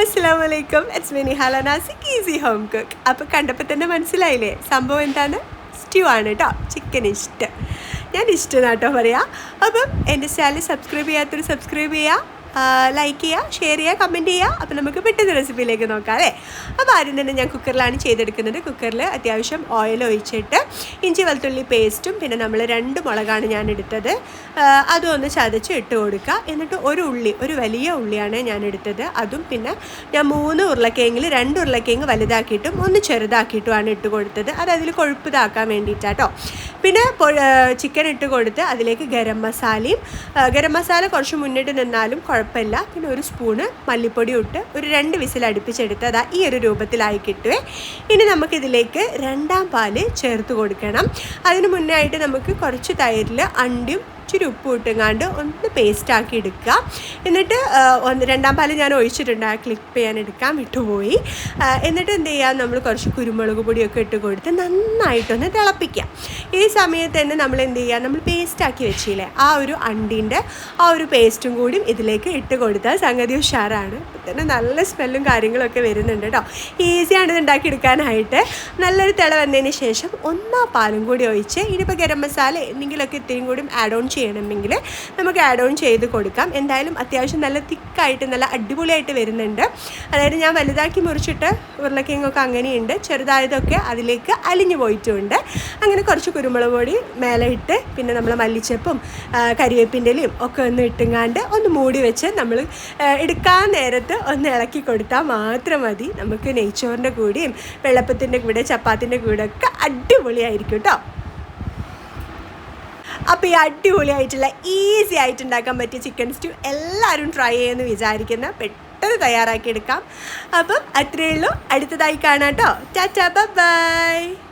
അസ്സാം ഇറ്റ്സ് മിനി ഹലനാസിക് easy home cook അപ്പോൾ കണ്ടപ്പോൾ തന്നെ മനസ്സിലായില്ലേ? സംഭവം എന്താണ്? സ്റ്റ്യൂ ആണ് കേട്ടോ ചിക്കൻ ഇഷ്ടം. ഞാൻ ഇഷ്ടം കേട്ടോ പറയാം. അപ്പം എന്റെ ചാനൽ സബ്സ്ക്രൈബ് ചെയ്യാത്തൊരു സബ്സ്ക്രൈബ് ചെയ്യുക ലൈക്ക് ചെയ്യുക ഷെയർ ചെയ്യുക കമന്റ് ചെയ്യുക. അപ്പോൾ നമുക്ക് പെട്ടെന്ന് റെസിപ്പിയിലേക്ക് നോക്കാം അല്ലേ? അപ്പോൾ ആദ്യം തന്നെ ഞാൻ കുക്കറിലാണ് ചെയ്തെടുക്കുന്നത്. കുക്കറിൽ അത്യാവശ്യം ഓയിൽ ഒഴിച്ചിട്ട് ഇഞ്ചി വെളുത്തുള്ളി പേസ്റ്റും പിന്നെ നമ്മൾ രണ്ട് മുളകാണ് ഞാൻ എടുത്തത്. അതും ഒന്ന് ചതച്ച് ഇട്ട് കൊടുക്കുക. എന്നിട്ട് ഒരു ഉള്ളി ഒരു വലിയ ഉള്ളിയാണ് ഞാൻ എടുത്തത്. അതും പിന്നെ ഞാൻ മൂന്ന് ഉരുളക്കിഴങ്ങിൽ രണ്ട് ഉരുളക്കിഴങ്ങ് വലുതാക്കിയിട്ടും ഒന്ന് ചെറുതാക്കിയിട്ടുമാണ് ഇട്ട് കൊടുത്തത്. അത് അതിൽ കൊഴുപ്പ് ഇതാക്കാൻ വേണ്ടിയിട്ടാട്ടോ പിന്നെ ചിക്കൻ ഇട്ട് കൊടുത്ത് അതിലേക്ക് ഗരം മസാലയും ഗരം മസാല കുറച്ച് മുന്നിട്ട് നിന്നാലും കുഴപ്പമില്ല. പിന്നെ ഒരു സ്പൂണ് മല്ലിപ്പൊടി ഇട്ട് ഒരു രണ്ട് വിസിൽ അടുപ്പിച്ചെടുത്ത് അതാ ഈ ഒരു രൂപത്തിലായി കിട്ടുവേ. ഇനി നമുക്കിതിലേക്ക് രണ്ടാം പാൽ ചേർത്ത് കൊടുക്കണം. അതിന് മുന്നേ ആയിട്ട് നമുക്ക് കുറച്ച് തൈരിൽ അണ്ടിയും ഇച്ചിരി ഉപ്പ് ഇട്ടുങ്ങാണ്ട് ഒന്ന് പേസ്റ്റ് ആക്കി എടുക്കുക. എന്നിട്ട് ഒന്ന് രണ്ടാം പാൽ ഞാൻ ഒഴിച്ചിട്ടുണ്ട്. ആ ക്ലിപ്പ് ചെയ്യാൻ എടുക്കാൻ വിട്ടുപോയി. എന്നിട്ട് എന്ത് ചെയ്യാം നമ്മൾ കുറച്ച് കുരുമുളക് പൊടിയൊക്കെ ഇട്ട് കൊടുത്ത് നന്നായിട്ടൊന്ന് തിളപ്പിക്കാം ഈ സമയത്ത് തന്നെ നമ്മൾ എന്ത് ചെയ്യുക? നമ്മൾ പേസ്റ്റ് ആക്കി വെച്ചില്ലേ? ആ ഒരു അണ്ടിന്റെ ആ ഒരു പേസ്റ്റും കൂടി ഇതിലേക്ക് ഇട്ട് കൊടുത്താൽ സംഗതി ഉഷാറാണ്. തന്നെ നല്ല സ്മെല്ലും കാര്യങ്ങളൊക്കെ വരുന്നുണ്ട് കേട്ടോ. ഈസിയാണ് ഇത് ഉണ്ടാക്കിയെടുക്കാനായിട്ട്. നല്ലൊരു തിള വന്നതിന് ശേഷം ഒന്നാ പാലും കൂടി ഒഴിച്ച് ഇനിയിപ്പോൾ ഗരം മസാല എന്തെങ്കിലുമൊക്കെ ഇത്രയും കൂടി ആഡ് ഓൺ ചെയ്യണമെങ്കിൽ നമുക്ക് ആഡ് ഓൺ ചെയ്ത് കൊടുക്കാം. എന്തായാലും അത്യാവശ്യം നല്ല തിക്കായിട്ട് നല്ല അടിപൊളിയായിട്ട് വരുന്നുണ്ട്. അതായത് ഞാൻ വലുതാക്കി മുറിച്ചിട്ട് ഉരുളക്കിഴങ്ങൊക്കെ അങ്ങനെയുണ്ട്. ചെറുതായതൊക്കെ അതിലേക്ക് അലിഞ്ഞു പോയിട്ടുണ്ട്. അങ്ങനെ കുറച്ച് കുരുമുളക് പൊടി മേലെ ഇട്ട് പിന്നെ നമ്മൾ മല്ലിച്ചപ്പും കരിവേപ്പിന്റെലയും ഒക്കെ ഒന്ന് ഇട്ടുങ്ങാണ്ട് ഒന്ന് മൂടി വെച്ച് നമ്മൾ എടുക്കാൻ നേരത്ത് ഒന്ന് ഇളക്കി കൊടുത്താൽ മാത്രം മതി. നമുക്ക് നെയ്ച്ചോറിന്റെ കൂടെയും വെള്ളപ്പത്തിന്റെ കൂടെ ചപ്പാത്തിന്റെ കൂടെ ഒക്കെ അടിപൊളിയായിരിക്കും കേട്ടോ അപ്പോൾ ഈ അടിപൊളിയായിട്ടുള്ള ഈസി ആയിട്ട് ഉണ്ടാക്കാൻ പറ്റിയ ചിക്കൻ സ്റ്റൂ എല്ലാവരും ട്രൈ ചെയ്യുമെന്ന് വിചാരിക്കുന്ന. പെട്ടെന്ന് തയ്യാറാക്കിയെടുക്കാം അപ്പം അത്രയേ ഉള്ളൂ. അടുത്തതായി കാണാം കേട്ടോ. Tata bye